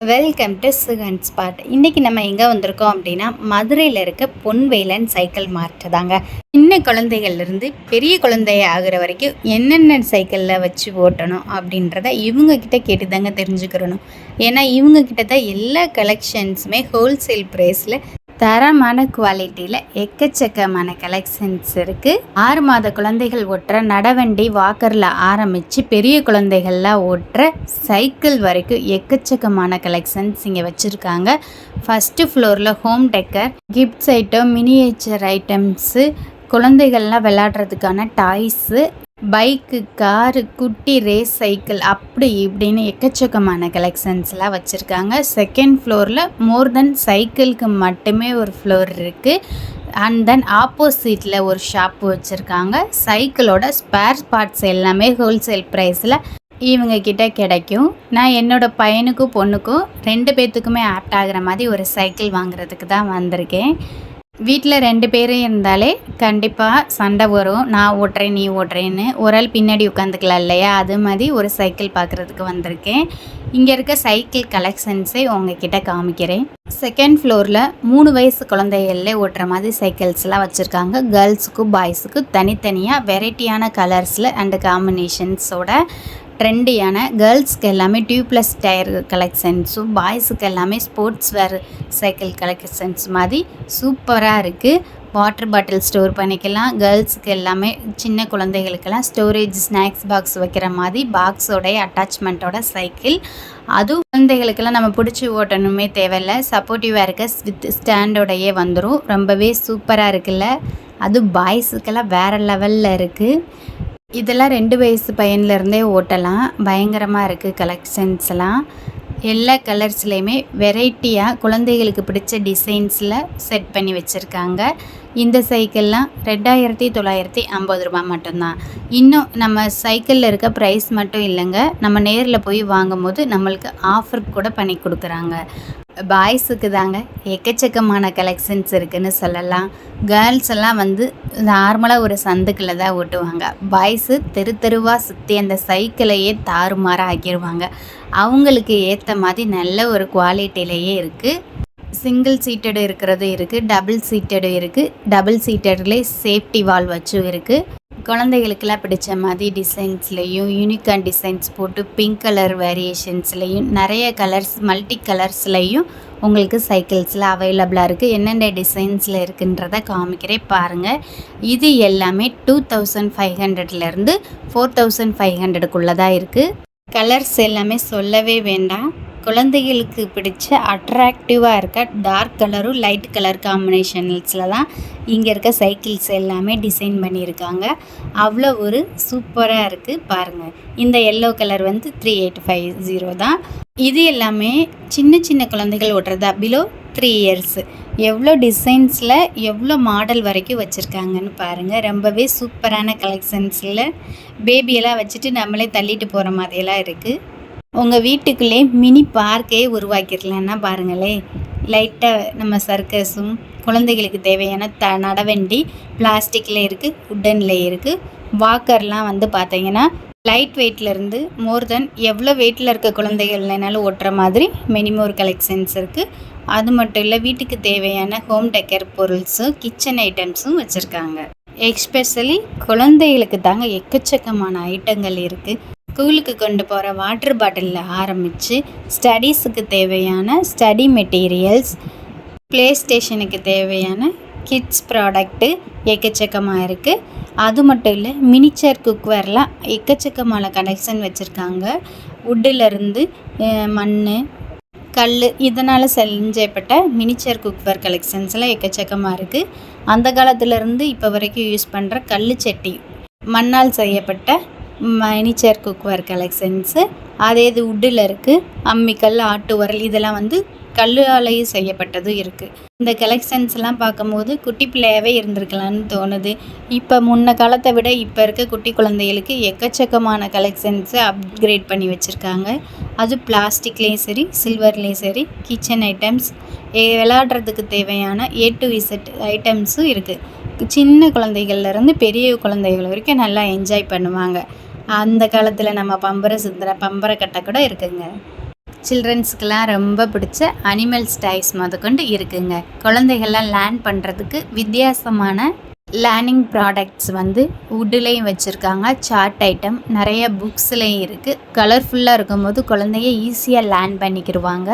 Welcome to Sugan spot இன்றைக்கி நம்ம எங்கே வந்திருக்கோம் அப்படின்னா மதுரையில் இருக்க பொன்வேலன் சைக்கிள் மார்ட் தாங்க. சின்ன குழந்தைகள்லேருந்து பெரிய குழந்தைய ஆகிற வரைக்கும் என்னென்ன சைக்கிளில் வச்சு ஓட்டணும் அப்படின்றத இவங்கக்கிட்ட கேட்டு தாங்க தெரிஞ்சுக்கிறணும். ஏன்னா இவங்கக்கிட்ட தான் எல்லா கலெக்ஷன்ஸுமே ஹோல்சேல் ப்ரைஸில் தரமான குவாலிட்டியில் எக்கச்சக்கமான கலெக்ஷன்ஸ் இருக்குது ஆறு மாத குழந்தைகள் ஓட்டுற நடவண்டி வாக்கரில் ஆரம்பித்து பெரிய குழந்தைகள்லாம் ஓட்டுற சைக்கிள் வரைக்கும் எக்கச்சக்கமான கலெக்ஷன்ஸ் இங்கே வச்சுருக்காங்க. ஃபஸ்ட்டு ஃப்ளோரில் home decor gifts item miniature items குழந்தைகள்லாம் விளாட்றதுக்கான டாய்ஸு பைக்கு காரு குட்டி ரேஸ் சைக்கிள் அப்படி இப்படின்னு எக்கச்சக்கமான கலெக்ஷன்ஸ்லாம் வச்சுருக்காங்க. செகண்ட் ஃப்ளோரில் மோர் தென் சைக்கிளுக்கு மட்டுமே ஒரு ஃப்ளோர் இருக்குது அண்ட் தென் ஆப்போசிட்டில் ஒரு ஷாப் வச்சுருக்காங்க. சைக்கிளோட ஸ்பேர் பார்ட்ஸ் எல்லாமே ஹோல்சேல் ப்ரைஸில் இவங்க கிட்ட கிடைக்கும். நான் என்னோடய பையனுக்கும் பொண்ணுக்கும் ரெண்டு பேர்த்துக்குமே ஆப்ட் ஆகிற மாதிரி ஒரு சைக்கிள் வாங்குறதுக்கு தான் வந்திருக்கேன். வீட்டில் ரெண்டு பேரும் இருந்தாலே கண்டிப்பாக சண்டை வரும். நான் ஓட்டுறேன் நீ ஓட்டுறேன்னு. ஒரு ஆள் பின்னாடி உட்காந்துக்கலாம் இல்லையா? அது மாதிரி ஒரு சைக்கிள் பார்க்குறதுக்கு வந்திருக்கேன். இங்கே இருக்க சைக்கிள் கலெக்ஷன்ஸை உங்ககிட்ட காமிக்கிறேன். செகண்ட் ஃப்ளோரில் மூணு வயசு குழந்தைகளில் ஓட்டுற மாதிரி சைக்கிள்ஸ்லாம் வச்சுருக்காங்க. கேர்ள்ஸுக்கும் பாய்ஸுக்கும் தனித்தனியாக வெரைட்டியான கலர்ஸில் அண்டு காம்பினேஷன்ஸோட ட்ரெண்டியான கேர்ள்ஸ்க்கு எல்லாமே டியூப்லெஸ் டயர் கலெக்ஷன்ஸும் பாய்ஸுக்கு எல்லாமே ஸ்போர்ட்ஸ் வேர் சைக்கிள் கலெக்ஷன்ஸ் மாதிரி சூப்பராக இருக்குது வாட்டர் பாட்டில் ஸ்டோர் பண்ணிக்கலாம். கேர்ள்ஸுக்கு எல்லாமே சின்ன குழந்தைகளுக்கெல்லாம் ஸ்டோரேஜ் ஸ்நாக்ஸ் பாக்ஸ் வைக்கிற மாதிரி பாக்ஸோடைய அட்டாச்மெண்ட்டோட சைக்கிள். அதுவும் குழந்தைகளுக்கெல்லாம் நம்ம பிடிச்சி ஓட்டணுமே தேவையில்லை. சப்போர்ட்டிவாக இருக்க வித் ஸ்டாண்டோடையே வந்துடும் ரொம்பவே சூப்பராக இருக்குல்ல. அதுவும் பாய்ஸுக்கெல்லாம் வேறு லெவலில் இருக்குது இதெல்லாம் ரெண்டு வயசு பையன்லேருந்தே ஓட்டலாம். பயங்கரமாக இருக்குது கலெக்ஷன்ஸ்லாம் எல்லா கலர்ஸ்லேயுமே வெரைட்டியாக குழந்தைகளுக்கு பிடிச்ச டிசைன்ஸில் செட் பண்ணி வச்சுருக்காங்க. இந்த சைக்கிள்லாம் ரெண்டாயிரத்தி தொள்ளாயிரத்தி ஐம்பது ரூபா மட்டும்தான். இன்னும் நம்ம சைக்கிளில் இருக்க ப்ரைஸ் மட்டும் இல்லைங்க. நம்ம நேரில் போய் வாங்கும்போது நம்மளுக்கு ஆஃபர் கூட பண்ணி கொடுக்குறாங்க. பாய்ஸுக்கு தாங்க எக்கச்சக்கமான கலெக்ஷன்ஸ் இருக்குதுன்னு சொல்லலாம். கேர்ள்ஸ் எல்லாம் வந்து நார்மலாக ஒரு சந்துக்குள்ள தான் ஓட்டுவாங்க. பாய்ஸு தெரு தெருவாக சுற்றி அந்த சைக்கிளையே தாறுமாறாக ஆக்கிடுவாங்க அவங்களுக்கு ஏற்ற மாதிரி நல்ல ஒரு குவாலிட்டியிலையே இருக்குது சிங்கிள் சீட்டடு இருக்கிறது இருக்குது டபுள் சீட்டடு இருக்குது டபுள் சீட்டட்லேயே சேஃப்டி வால் வச்சும் இருக்குது குழந்தைகளுக்கெல்லாம் பிடிச்ச மாதிரி டிசைன்ஸ்லேயும் யூனிக்கான் டிசைன்ஸ் போட்டு பிங்க் கலர் வேரியேஷன்ஸ்லேயும் நிறைய கலர்ஸ் மல்டி கலர்ஸ்லேயும் உங்களுக்கு சைக்கிள்ஸில் அவைலபிளாக இருக்குது என்னென்ன டிசைன்ஸில் இருக்குன்றத காமிக்கிறேன் பாருங்கள் இது எல்லாமே டூ தௌசண்ட் ஃபைவ் ஹண்ட்ரட்லேருந்து ஃபோர் தௌசண்ட் ஃபைவ் ஹண்ட்ரடுக்குள்ளே தான் இருக்குது கலர்ஸ் எல்லாமே சொல்லவே வேண்டாம். குழந்தைகளுக்கு பிடிச்ச அட்ராக்டிவாக இருக்க டார்க் கலரும் லைட் கலர் காம்பினேஷன்ஸில் தான் இங்கே இருக்க சைக்கிள்ஸ் எல்லாமே டிசைன் பண்ணியிருக்காங்க. அவ்வளோ ஒரு சூப்பராக இருக்குது பாருங்கள் இந்த எல்லோ கலர் வந்து த்ரீ எயிட் ஃபைவ் ஜீரோ தான். இது எல்லாமே சின்ன சின்ன குழந்தைகள் ஓட்டுறதா? பிலோ த்ரீ இயர்ஸு எவ்வளோ டிசைன்ஸில் எவ்வளோ மாடல் வரைக்கும் வச்சுருக்காங்கன்னு பாருங்கள் ரொம்பவே சூப்பரான கலெக்ஷன்ஸில் பேபியெல்லாம் வச்சுட்டு நம்மளே தள்ளிட்டு போகிற மாதிரியெல்லாம் இருக்குது உங்கள் வீட்டுக்குள்ளே மினி பார்க்கே உருவாக்கிடலான்னா பாருங்களேன் லைட்டாக நம்ம சர்க்கஸும் குழந்தைகளுக்கு தேவையான த நடவண்டி பிளாஸ்டிக்கில் இருக்குது உட்டனில் இருக்குது வாக்கர்லாம் வந்து பார்த்தீங்கன்னா லைட் வெயிட்லேருந்து மோர் தென் எவ்வளோ வெயிட்டில் இருக்க குழந்தைகள்னாலும் ஓட்டுற மாதிரி மினிமோர் கலெக்ஷன்ஸ் இருக்குது அது மட்டும் இல்லை வீட்டுக்கு தேவையான ஹோம் டெக்கர் பொருள்ஸும் கிச்சன் ஐட்டம்ஸும் வச்சுருக்காங்க. எக்ஸ்பெஷலி குழந்தைகளுக்கு தாங்க எக்கச்சக்கமான ஐட்டங்கள் இருக்குது ஸ்கூலுக்கு கொண்டு போகிற வாட்டர் பாட்டிலில் ஆரம்பித்து ஸ்டடீஸுக்கு தேவையான ஸ்டடி மெட்டீரியல்ஸ் ப்ளே ஸ்டேஷனுக்கு தேவையான கிட்ஸ் ப்ராடக்ட்டு எக்கச்சக்கமாக இருக்குது அது மட்டும் இல்லை மினிச்சர் குக்வேர்லாம் எக்கச்சக்கமான கனெக்ஷன் வச்சுருக்காங்க. வுட்டிலருந்து மண் கல் இதனால் செஞ்சப்பட்ட மினிச்சர் குக்வேர் கலெக்ஷன்ஸ்லாம் எக்கச்சக்கமாக இருக்குது அந்த காலத்துலேருந்து இப்போ வரைக்கும் யூஸ் பண்ணுற கல் சட்டி மண்ணால் செய்யப்பட்ட மைனிச்சர் குக்வேர் கலெக்ஷன்ஸு அதே இது உட்டில் இருக்குது அம்மிக்கல் ஆட்டு உரல் இதெல்லாம் வந்து கல்லாலையும் செய்யப்பட்டதும் இருக்குது இந்த கலெக்ஷன்ஸ்லாம் பார்க்கும்போது குட்டி பிள்ளையாகவே இருந்திருக்கலான்னு தோணுது. இப்போ முன்ன காலத்தை விட இப்போ இருக்க குட்டி குழந்தைகளுக்கு எக்கச்சக்கமான கலெக்ஷன்ஸை அப்கிரேட் பண்ணி வச்சுருக்காங்க. அது பிளாஸ்டிக்லேயும் சரி சில்வர்லேயும் சரி கிச்சன் ஐட்டம்ஸ் விளாட்றதுக்கு தேவையான ஏ டு இசட் ஐட்டம்ஸும் இருக்குது சின்ன குழந்தைகள்லேருந்து பெரிய குழந்தைகள் வரைக்கும் நல்லா என்ஜாய் பண்ணுவாங்க. அந்த காலத்தில் நம்ம பம்பரை சுந்தர பம்பரை கட்டை கூட இருக்குங்க. சில்ட்ரன்ஸ்க்கெலாம் ரொம்ப பிடிச்ச அனிமல்ஸ் டைஸ் முதற்கொண்டு இருக்குங்க. குழந்தைகள்லாம் லேர்ன் பண்ணுறதுக்கு வித்தியாசமான லேர்னிங் ப்ராடக்ட்ஸ் வந்து வுட்டுலேயும் வச்சுருக்காங்க. சார்ட் ஐட்டம் நிறைய புக்ஸ்லேயும் இருக்குது கலர்ஃபுல்லாக இருக்கும்போது குழந்தைய ஈஸியாக லேர்ன் பண்ணிக்கிடுவாங்க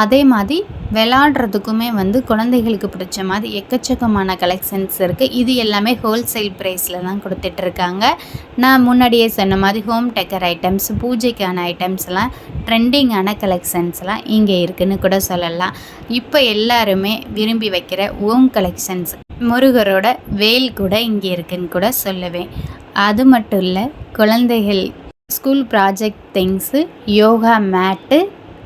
அதே மாதிரி விளாடுறதுக்குமே வந்து குழந்தைகளுக்கு பிடிச்ச மாதிரி எக்கச்சக்கமான கலெக்ஷன்ஸ் இருக்குது இது எல்லாமே ஹோல்சேல் ப்ரைஸில் தான் கொடுத்துட்ருக்காங்க. நான் முன்னாடியே சொன்ன மாதிரி ஹோம் டெக்கர் ஐட்டம்ஸ் பூஜைக்கான ஐட்டம்ஸ்லாம் ட்ரெண்டிங்கான கலெக்ஷன்ஸ்லாம் இங்கே இருக்குதுன்னு கூட சொல்லலாம். இப்போ எல்லாருமே விரும்பி வைக்கிற ஓம் கலெக்ஷன்ஸ் முருகரோட வேல் கூட இங்கே இருக்குன்னு கூட சொல்லுவேன். அது மட்டும் இல்லை குழந்தைகள் school project things yoga mat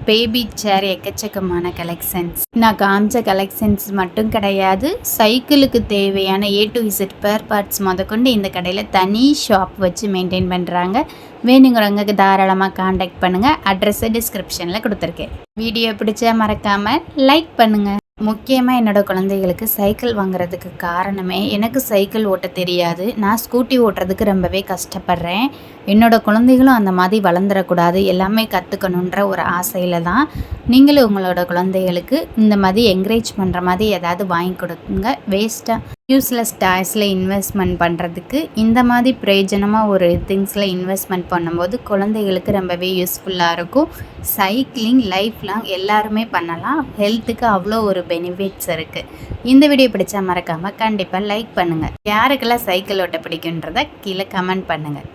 baby chair எக்கச்சக்கமான கலெக்ஷன்ஸ் நான் காமிச்ச கலெக்ஷன்ஸ் மட்டும் கிடையாது. சைக்கிளுக்கு தேவையான ஏ டு இசட் பேர் பார்ட்ஸ் முதற்கொண்டு இந்த கடையில் தனி ஷாப் வச்சு மெயின்டைன் பண்ணுறாங்க வேணுங்கிறவங்க தாராளமாக காண்டாக்ட் பண்ணுங்கள் அட்ரஸை டிஸ்கிரிப்ஷனில் கொடுத்துருக்கேன். வீடியோ பிடிச்சா மறக்காமல் லைக் பண்ணுங்கள் முக்கியமாக என்னோடய குழந்தைகளுக்கு சைக்கிள் வாங்குறதுக்கு காரணமே எனக்கு சைக்கிள் ஓட்ட தெரியாது. நான் ஸ்கூட்டி ஓட்டுறதுக்கு ரொம்பவே கஷ்டப்படுறேன். என்னோடய குழந்தைகளும் அந்த மாதிரி வளர்ந்துடக்கூடாது. எல்லாமே கற்றுக்கணுன்ற ஒரு ஆசையில் தான். நீங்களும் உங்களோட குழந்தைகளுக்கு இந்த மாதிரி என்கரேஜ் பண்ணுற மாதிரி ஏதாவது வாங்கி கொடுங்க. வேஸ்ட்டாக யூஸ்லெஸ் டாய்ஸில் இன்வெஸ்ட்மெண்ட் பண்ணுறதுக்கு இந்த மாதிரி பிரயோஜனமாக ஒரு திங்ஸில் இன்வெஸ்ட்மெண்ட் பண்ணும்போது குழந்தைகளுக்கு ரொம்பவே யூஸ்ஃபுல்லாக இருக்கும். சைக்கிளிங் லைஃப் லாங் எல்லாருமே பண்ணலாம். ஹெல்த்துக்கு அவ்வளோ ஒரு பெனிஃபிட்ஸ் இருக்குது இந்த வீடியோ பிடிச்சா மறக்காமல் கண்டிப்பாக லைக் பண்ணுங்கள் யாருக்கெல்லாம் சைக்கிள் ஓட்ட பிடிக்குன்றதை கீழே கமெண்ட் பண்ணுங்கள்